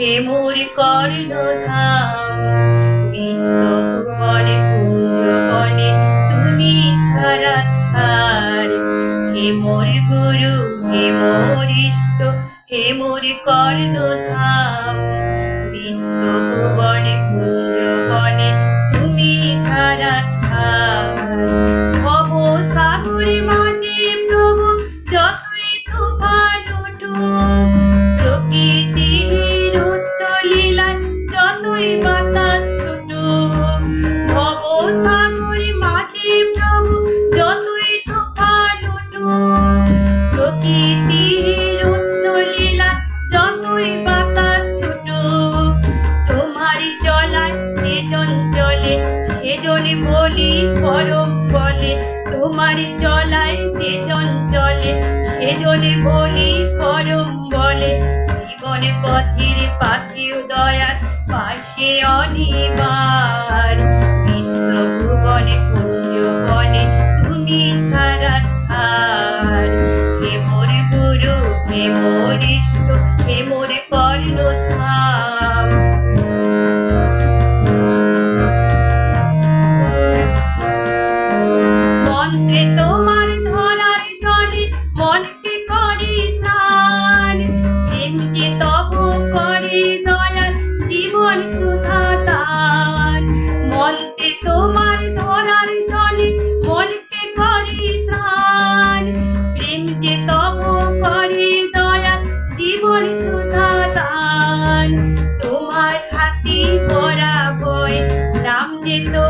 হে মোর কর্ণধাম বিশ্বভুবনে কুঞ্জবনে তুমি সারাত সার। হে মোর গুরু, হে মোর ইষ্ট, হে মোর কর্ণধাম বিশ্বভুবনে কুঞ্জ প্রকৃতির উত্তলীলা যতই বাতাস ছোট তোমার চলায় যেজন চলে সেজন বলি পরম বলে তোমার চলায় যেজন চলে সেজনে বলি পরম বলে, জীবনে পথের পাখি দয়ার পাশে অনিবার মোর কর্ণধাম মন্ত্রে 人の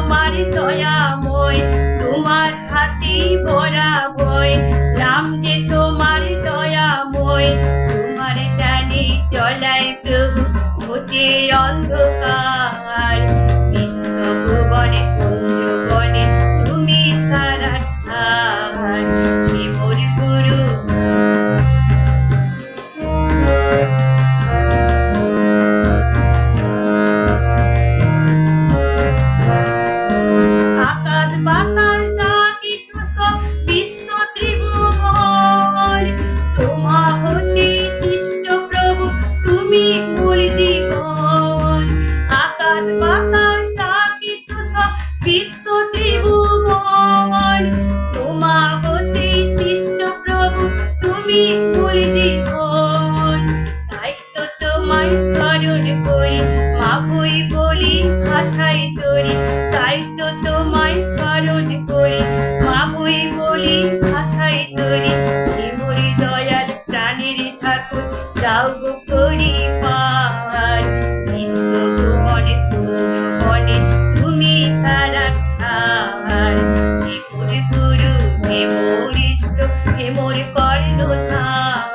দাও গো পরিবার বিশ্ব মনে তুমি মনে তুমি সারা সার। হে মোর গুরু হে মোর ইষ্ট হে মোর কর্ণধার।